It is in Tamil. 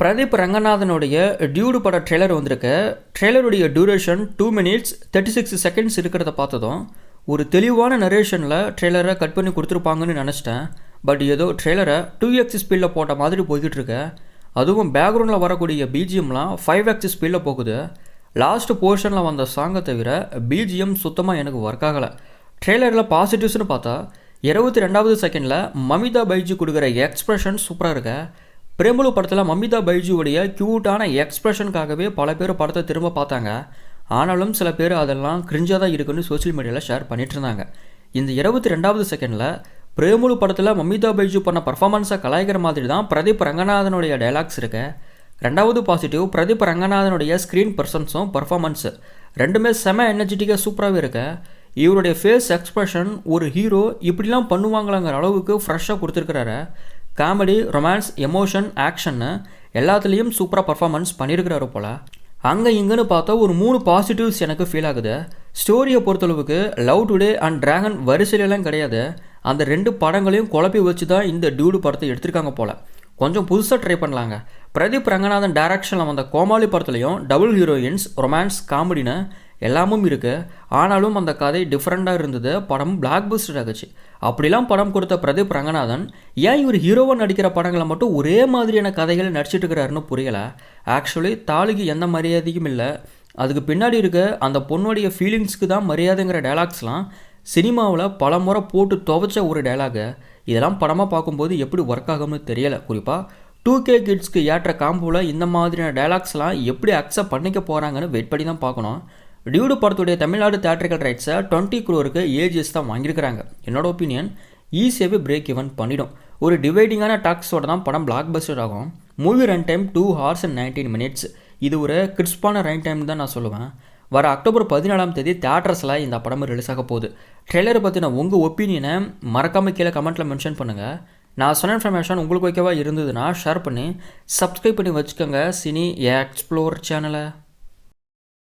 பிரதீப் ரங்கநாதனுடைய டியூடு பட ட்ரெய்லர் வந்திருக்கு. ட்ரெய்லருடைய duration two minutes thirty six seconds இருக்கிறத பார்த்ததும் ஒரு தெளிவான நரேஷனில் ட்ரெய்லரை கட் பண்ணி கொடுத்துருப்பாங்கன்னு நினச்சிட்டேன். பட் ஏதோ ட்ரெய்லரை டூ எக்ஸ் ஸ்பீடில் போட்ட மாதிரி போய்கிட்டு இருக்கு. அதுவும் பேக்ரவுண்டில் வரக்கூடிய பிஜிஎம்லாம் ஃபைவ் எக்ஸ் ஸ்பீடில் போகுது. லாஸ்ட் போர்ஷனில் வந்த சாங்கை தவிர பிஜிஎம் சுத்தமாக எனக்கு ஒர்க் ஆகலை. ட்ரெய்லரில் பாசிட்டிவ்ஸ்னு பார்த்தா இருபத்தி ரெண்டாவது செகண்டில் மமிதா பைஜி கொடுக்குற எக்ஸ்ப்ரெஷன் சூப்பராக இருக்குது பிரேமலு படத்தில் மமிதா பைஜியுடைய க்யூட்டான எக்ஸ்ப்ரெஷனுக்காகவே பல பேர் படத்தை திரும்ப பார்த்தாங்க. ஆனாலும் சில பேர் அதெல்லாம் கிரிஞ்சாக தான் இருக்குன்னு சோஷியல் மீடியாவில் ஷேர் பண்ணிட்டு இருந்தாங்க இந்த இருபத்தி ரெண்டாவது செகண்டில் பிரேமலு படத்தில் மமிதா பைஜு பண்ண பர்ஃபார்மன்ஸை கலாய்க்கிற மாதிரி தான் பிரதீப் ரங்கநாதனுடைய டைலாக்ஸ் இருக்கு. ரெண்டாவது பாசிட்டிவ் பிரதீப் ரங்கநாதனுடைய ஸ்க்ரீன் பர்சன்ஸும் பர்ஃபார்மன்ஸு ரெண்டுமே செம எனர்ஜெட்டிக்காக சூப்பராகவே இருக்கு. இவருடைய ஃபேஸ் எக்ஸ்பிரஷன் ஒரு ஹீரோ இப்படிலாம் பண்ணுவாங்களாங்கிற அளவுக்கு ஃப்ரெஷ்ஷாக கொடுத்துருக்கிறாரு. காமெடி ரொமான்ஸ் எமோஷன் ஆக்ஷன்னு எல்லாத்துலேயும் சூப்பராக பர்ஃபார்மன்ஸ் பண்ணியிருக்கிறாரு போல். அங்கே இங்கேன்னு பார்த்தா ஒரு மூணு பாசிட்டிவ்ஸ் எனக்கு ஃபீல் ஆகுது. ஸ்டோரியை பொறுத்தளவுக்கு லவ் டுடே அண்ட் டிராகன் வரிசையிலலாம் கிடையாது. அந்த ரெண்டு படங்களையும் குழப்பி வச்சு தான் இந்த டியூடு படத்தை எடுத்திருக்காங்க போல். கொஞ்சம் புதுசாக ட்ரை பண்ணலாங்க. பிரதீப் ரங்கநாதன் டைரக்ஷனில் வந்த கோமாளி படத்துலையும் டபுள் ஹீரோயின்ஸ் ரொமான்ஸ் காமெடின்னு எல்லாமும் இருக்குது ஆனாலும் அந்த கதை டிஃப்ரெண்ட்டாக இருந்தது. படம் பிளாக் பஸ்டர் ஆகுச்சு அப்படிலாம் படம் கொடுத்த பிரதீப் ரங்கநாதன் ஏன் இவர் ஹீரோவாக நடிக்கிற படங்களை மட்டும் ஒரே மாதிரியான கதைகளை நடிச்சிட்டு இருக்கிறாருன்னு புரியலை. ஆக்சுவலி தாலிக்கு எந்த மரியாதையும் இல்லை. அதுக்கு பின்னாடி இருக்க அந்த பொண்ணுடைய ஃபீலிங்ஸ்க்கு தான் மரியாதைங்கிற டைலாக்ஸ்லாம் சினிமாவில் பல முறை போட்டு துவைச்ச ஒரு டைலாகு இதெல்லாம் படமாக பார்க்கும்போது எப்படி ஒர்க் ஆகும்னு தெரியலை. குறிப்பாக டூ கே கிட்ஸ்க்கு ஏற்ற காம்போவில் இந்த மாதிரியான டைலாக்ஸ்லாம் எப்படி அக்செப்ட் பண்ணிக்க போகிறாங்கன்னு வெயிட் பண்ணி தான் பார்க்கணும். டியூடு படத்துடைய தமிழ்நாடு தேட்டரிக்கல் ரைட்ஸை டுவெண்ட்டி குரோருக்கு ஏஜிஎஸ் தான் வாங்கியிருக்கிறாங்க. என்னோட ஒப்பீனியன் ஈஸியாகவே பிரேக் ஈவன் பண்ணிடும். ஒரு டிவைடிங்கான டாக்ஸோட தான் படம் பிளாக் பஸ்டர் ஆகும். Movie run time two hours and nineteen minutes இது ஒரு கிறிஸ்பான ரன் டைம் தான் நான் சொல்லுவேன். வர அக்டோபர் பதினாலாம் தேதி தேட்டர்ஸில் இந்த படம் ரிலீஸ் ஆக போகுது. ட்ரெய்லரை பற்றின உங்கள் ஒப்பீனியனை மறக்காமல் கீழே கமெண்ட்டில் மென்ஷன் பண்ணுங்கள் நான் சொன்ன இன்ஃபர்மேஷன் உங்களுக்கு ஓகேவா இருந்ததுன்னா ஷேர் பண்ணி சப்ஸ்கிரைப் பண்ணி வச்சுக்கோங்க. சினி எக்ஸ்ப்ளோர் சேனலை